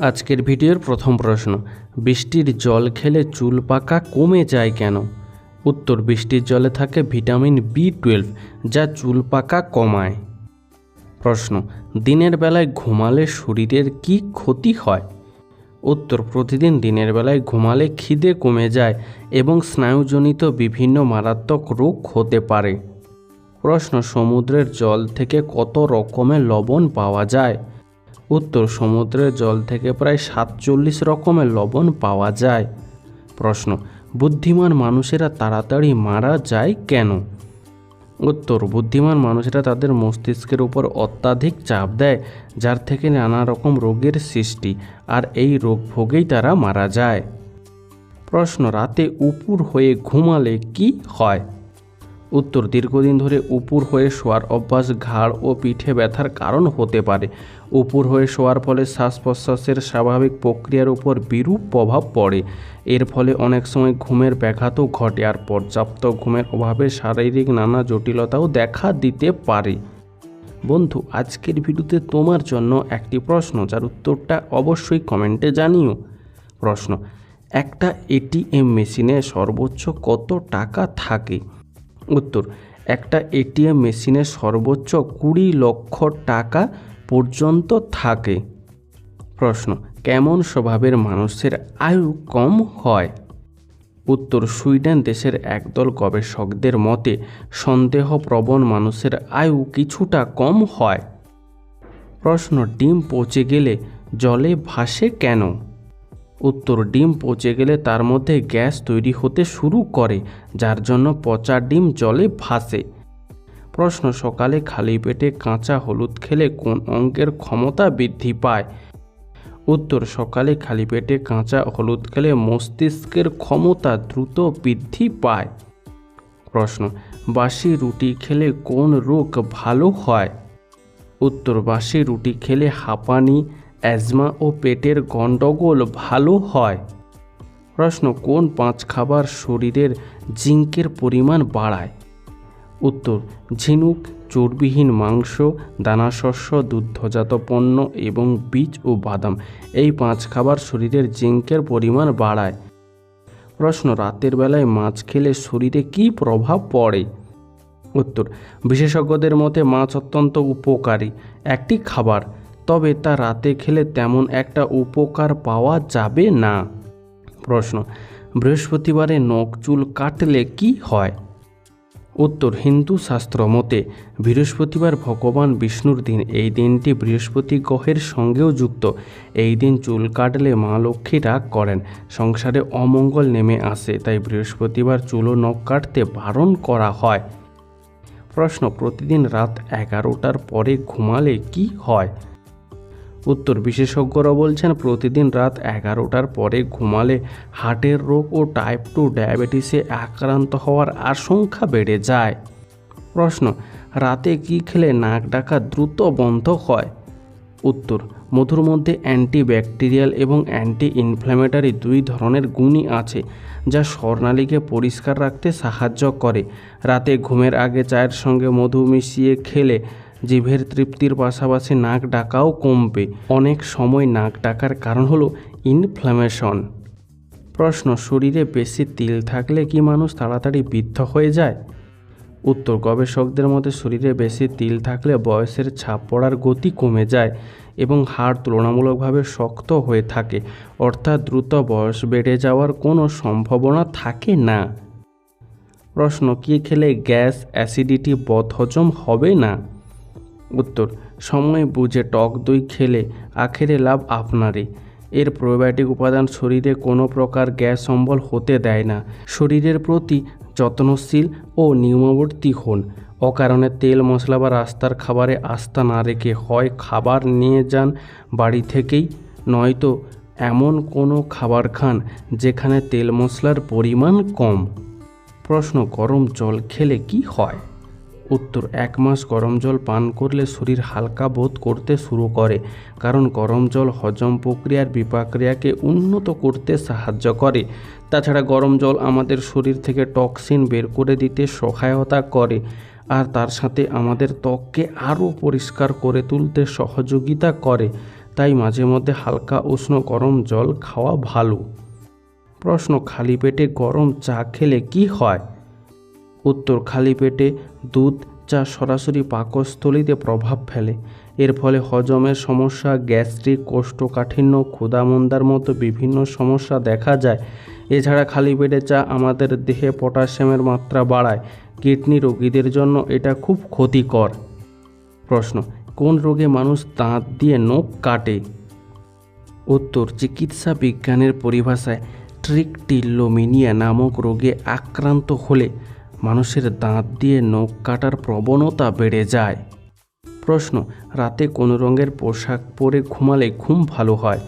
আজকের ভিডিওর প্রথম প্রশ্ন, বৃষ্টির জল খেলে চুল পাকা কমে যায় কেন? উত্তর, বৃষ্টির জলে থাকে ভিটামিন বি টুয়েলভ, যা চুল পাকা কমায়। প্রশ্ন, দিনের বেলায় ঘুমালে শরীরের কি ক্ষতি হয়? উত্তর, প্রতিদিন দিনের বেলায় ঘুমালে খিদে কমে যায় এবং স্নায়ুজনিত বিভিন্ন মারাত্মক রোগ হতে পারে। প্রশ্ন, সমুদ্রের জল থেকে কত রকমের লবণ পাওয়া যায়? উত্তর সমুদ্রের জল থেকে প্রায় সাতচল্লিশ রকমের লবণ পাওয়া যায়। প্রশ্ন, বুদ্ধিমান মানুষেরা তাড়াতাড়ি মারা যায় কেন? উত্তর, বুদ্ধিমান মানুষেরা তাদের মস্তিষ্কের উপর অত্যাধিক চাপ দেয়, যার থেকে নানা রকম রোগের সৃষ্টি, আর এই রোগ ভোগেই তারা মারা যায়। প্রশ্ন, রাতে উপুর হয়ে ঘুমালে কি হয়? উত্তর দীর্ঘদিন ধরে উপুর হয়ে শোয়ার অভ্যাস, ঘাড় ও পিঠে ব্যথার কারণ হতে পারে। উপুর হয়ে শোয়ার ফলে শ্বাস প্রশ্বাসের স্বাভাবিক প্রক্রিয়ার উপর বিরূপ প্রভাব পড়ে। এর ফলে অনেক সময় ঘুমের ব্যাঘাতও ঘটে আর পর্যাপ্ত ঘুমের অভাবে শারীরিক নানা জটিলতাও দেখা দিতে পারে। বন্ধু, আজকের ভিডিওতে তোমার জন্য একটি প্রশ্ন, যার উত্তরটা অবশ্যই কমেন্টে জানিও। প্রশ্ন, একটা এটিএম মেশিনে সর্বোচ্চ কত টাকা থাকে? উত্তর, একটা এটিএম মেশিনে সর্বোচ্চ কুড়ি লক্ষ টাকা পর্যন্ত থাকে। প্রশ্ন, কেমন স্বভাবের মানুষের আয়ু কম হয়? উত্তর, সুইডেন দেশের একদল গবেষকদের মতে, সন্দেহপ্রবণ মানুষের আয়ু কিছুটা কম হয়। প্রশ্ন, ডিম পচে গেলে জলে ভাসে কেন? উত্তর ডিম পচে গেলে তার মধ্যে গ্যাস তৈরি হতে শুরু করে, যার জন্য পচা ডিম জলে ভাসে। প্রশ্ন, সকালে খালি পেটে কাঁচা হলুদ খেলে কোন অঙ্কের ক্ষমতা বৃদ্ধি পায়? উত্তর, সকালে খালি পেটে কাঁচা হলুদ খেলে মস্তিষ্কের ক্ষমতা দ্রুত বৃদ্ধি পায়। প্রশ্ন, বাসি রুটি খেলে কোন রোগ ভালো হয়? উত্তর, বাসি রুটি খেলে হাঁপানি অ্যাজমা ও পেটের গণ্ডগোল ভালো হয়। প্রশ্ন, কোন পাঁচ খাবার শরীরের জিঙ্কের পরিমাণ বাড়ায়? উত্তর, ঝিনুক, চর্বিহীন মাংস, দানাশস্য, দুগ্ধজাত পণ্য এবং বীজ ও বাদাম। এই পাঁচ খাবার শরীরের জিঙ্কের পরিমাণ বাড়ায়। প্রশ্ন, রাতের বেলায় মাছ খেলে শরীরে কী প্রভাব পড়ে? উত্তর, বিশেষজ্ঞদের মতে মাছ অত্যন্ত উপকারী। একটি খাবার তবে তা রাতে খেলে তেমন একটা উপকার পাওয়া যাবে না। প্রশ্ন, বৃহস্পতিবারে নখ চুল কাটলে কি হয়? উত্তর, হিন্দু শাস্ত্র মতে বৃহস্পতিবার ভগবান বিষ্ণুর দিন, এই দিনটি বৃহস্পতি গ্রহের সঙ্গেও যুক্ত। এই দিন চুল কাটলে মা লক্ষ্মী রাগ করেন, সংসারে অমঙ্গল নেমে আসে, তাই বৃহস্পতিবার চুল নখ কাটতে বারণ করা হয়। প্রশ্ন, প্রতিদিন রাত এগারোটার পরে ঘুমালে কি হয়? উত্তর বিশেষজ্ঞরা বলছেন, প্রতিদিন রাত এগারোটার পরে ঘুমালে হার্টের রোগ ও টাইপ টু ডায়াবেটিসে আক্রান্ত হওয়ার আশঙ্কা বেড়ে যায়। প্রশ্ন, রাতে কি খেলে নাক ডাকা দ্রুত বন্ধ হয়? উত্তর, মধুর মধ্যে অ্যান্টিব্যাকটেরিয়াল এবং অ্যান্টি ইনফ্ল্যামেটারি দুই ধরনের গুণই আছে, যা স্বর্ণালীকে পরিষ্কার রাখতে সাহায্য করে। রাতে ঘুমের আগে চায়ের সঙ্গে মধু মিশিয়ে খেলে জিভের তৃপ্তির পাশাপাশি নাক ডাকাও কমবে। অনেক সময় নাক ডাকার কারণ হলো ইনফ্ল্যামেশন প্রশ্ন, শরীরে বেশি তিল থাকলে কি মানুষ তাড়াতাড়ি বৃদ্ধ হয়ে যায়? উত্তর, গবেষকদের মতে শরীরে বেশি তিল থাকলে বয়সের ছাপ পড়ার গতি কমে যায় এবং হাড় তুলনামূলকভাবে শক্ত হয়ে থাকে, অর্থাৎ দ্রুত বয়স বেড়ে যাওয়ার কোনো সম্ভাবনা থাকে না। প্রশ্ন, কী খেলে গ্যাস অ্যাসিডিটি বদহজম হবে না? উত্তর, সময় বুঝে টক দই খেলে আখেরে লাভ আপনারই। এর প্রোবায়োটিক উপাদান শরীরে কোনো প্রকার গ্যাস অম্বল হতে দেয় না। শরীরের প্রতি যত্নশীল ও নিয়মবর্তী হন। অকারণে তেল, মশলা বা রাস্তার খাবারে আস্থা না রেখে হয় খাবার নিয়ে যান বাড়ি থেকেই। নয়তো এমন কোনো খাবার খান যেখানে তেল, মশলার পরিমাণ কম। প্রশ্ন, গরম জল খেলে কি হয়? উত্তর, এক মাস গরম জল পান করলে শরীর হালকা বোধ করতে শুরু করে, কারণ গরম জল হজম প্রক্রিয়ার বিপাক্রিয়াকে উন্নত করতে সাহায্য করে। তাছাড়া গরম জল আমাদের শরীর থেকে টক্সিন বের করে দিতে সহায়তা করে, আর তার সাথে আমাদের ত্বককে আরও পরিষ্কার করে তুলতে সহযোগিতা করে। তাই মাঝে মধ্যে হালকা উষ্ণ গরম জল খাওয়া ভালো। প্রশ্ন, খালি পেটে গরম চা খেলে কি হয়? উত্তর খালি পেটে দুধ চা সরাসরি পাকস্থলীতে প্রভাব ফেলে। এর ফলে হজমের সমস্যা, গ্যাস্ট্রিক কোষ্ঠকাঠিন্য, ক্ষুধামন্দার মতো বিভিন্ন সমস্যা দেখা যায়। এছাড়া খালি পেটে চা আমাদের দেহে পটাশিয়ামের মাত্রা বাড়ায়। কিডনি রোগীদের জন্য এটা খুব ক্ষতিকর। প্রশ্ন, কোন রোগে মানুষ দাঁত দিয়ে নখ কাটে? উত্তর, চিকিৎসা বিজ্ঞানের পরিভাষায় ট্রিকটিলোমিনিয়া নামক রোগে আক্রান্ত হলে মানুষের দাঁত দিয়ে নখ কাটার প্রবণতা বেড়ে যায়। প্রশ্ন, রাতে কোন রঙের পোশাক পরে ঘুমালে ঘুম ভালো হয়?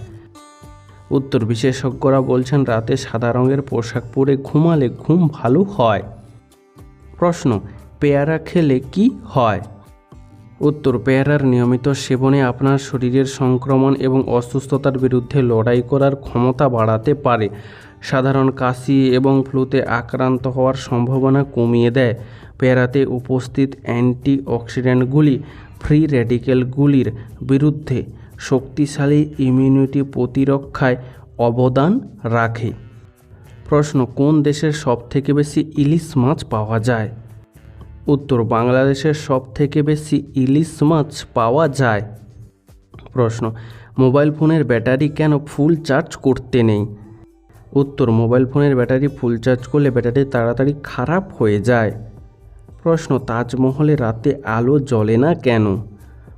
উত্তর, বিশেষজ্ঞরা বলছেন রাতে সাদা রঙের পোশাক পরে ঘুমালে ঘুম ভালো হয়। প্রশ্ন, পেয়ারা খেলে কি হয়? উত্তর, পেয়ারার নিয়মিত সেবনে আপনার শরীরের সংক্রমণ এবং অসুস্থতার বিরুদ্ধে লড়াই করার ক্ষমতা বাড়াতে পারে। সাধারণ কাশি এবং ফ্লুতে আক্রান্ত হওয়ার সম্ভাবনা কমিয়ে দেয়। পেয়ারাতে উপস্থিত অ্যান্টি অক্সিডেন্টগুলি ফ্রি র্যাডিক্যালগুলির বিরুদ্ধে শক্তিশালী ইমিউনিটি প্রতিরক্ষায় অবদান রাখে। প্রশ্ন, কোন দেশের সবথেকে বেশি ইলিশ মাছ পাওয়া যায়? উত্তর, বাংলাদেশের সব থেকে বেশি ইলিশ মাছ পাওয়া যায়। প্রশ্ন, মোবাইল ফোনের ব্যাটারি কেন ফুল চার্জ করতে নেই? উত্তর, মোবাইল ফোনের ব্যাটারি ফুল চার্জ করলে ব্যাটারি তাড়াতাড়ি খারাপ হয়ে যায়। প্রশ্ন, তাজমহলে রাতে আলো জ্বলে না কেন?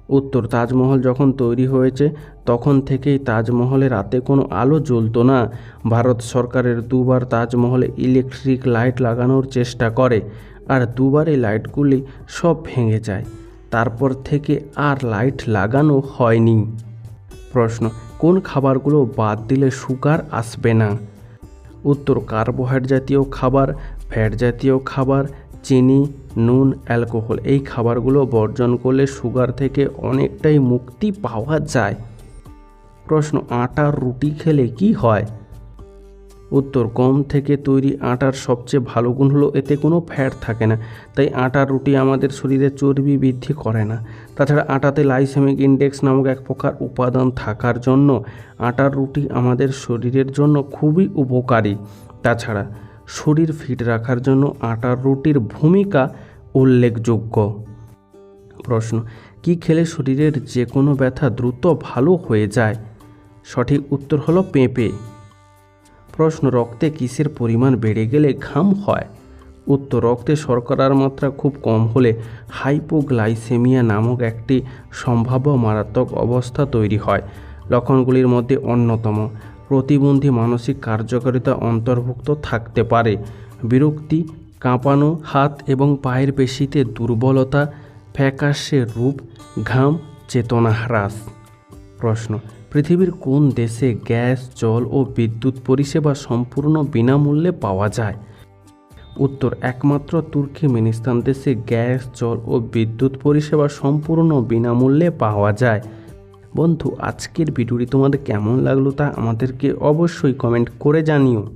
উত্তর, তাজমহল যখন তৈরি হয়েছে, তখন থেকেই তাজমহলে রাতে কোনো আলো জ্বলতো না। ভারত সরকারের দুবার তাজমহলে ইলেকট্রিক লাইট লাগানোর চেষ্টা করে, আর দুবার এই লাইটগুলি সব ভেঙে যায়। তারপর থেকে আর লাইট লাগানো হয়নি। প্রশ্ন, কোন খাবারগুলো বাদ দিলে সুগার আসবে না? উত্তর কার্বোহাইড জাতীয় খাবার, ফ্যাট জাতীয় খাবার, চিনি, নুন, অ্যালকোহল। এই খাবারগুলো বর্জন করলে সুগার থেকে অনেকটাই মুক্তি পাওয়া যায়। প্রশ্ন আটার রুটি খেলে কি হয়? উত্তর, গম থেকে তৈরি আটার সবচেয়ে ভালো গুণ হলো এতে কোনো ফ্যাট থাকে না, তাই আটার রুটি আমাদের শরীরে চর্বি বৃদ্ধি করে না। তাছাড়া আটাতে লাইসেমিক ইন্ডেক্স নামক এক প্রকার উপাদান থাকার জন্য আটার রুটি আমাদের শরীরের জন্য খুবই উপকারী। তাছাড়া শরীর ফিট রাখার জন্য আটার রুটির ভূমিকা উল্লেখযোগ্য। প্রশ্ন, কি খেলে শরীরের যে কোনো ব্যথা দ্রুত ভালো হয়ে যায়? সঠিক উত্তর হলো পেঁপে। প্রশ্ন, রক্তে কিসের পরিমাণ বেড়ে গেলে ঘাম হয়? উত্তর, রক্তে শর্করার মাত্রা খুব কম হলে হাইপোগ্লাইসেমিয়া নামক একটি সম্ভাব্য মারাত্মক অবস্থা তৈরি হয়। লক্ষণগুলির মধ্যে অন্যতম, প্রতিবন্ধী মানসিক কার্যকারিতা অন্তর্ভুক্ত থাকতে পারে। বিরক্তি, কাঁপানো হাত এবং পায়ের পেশিতে দুর্বলতা, ফ্যাকাশে রূপ, ঘাম, চেতনা হ্রাস। প্রশ্ন পৃথিবীর কোন দেশে গ্যাস, জল ও বিদ্যুৎ পরিষেবা সম্পূর্ণ বিনামূল্যে পাওয়া যায়? উত্তর, একমাত্র তুর্কিমিনিস্তান দেশে গ্যাস, জল ও বিদ্যুৎ পরিষেবা সম্পূর্ণ বিনামূল্যে পাওয়া যায়। বন্ধু, আজকের ভিডিওটি তোমাদের কেমন লাগল তা আমাদেরকে অবশ্যই কমেন্ট করে জানিও।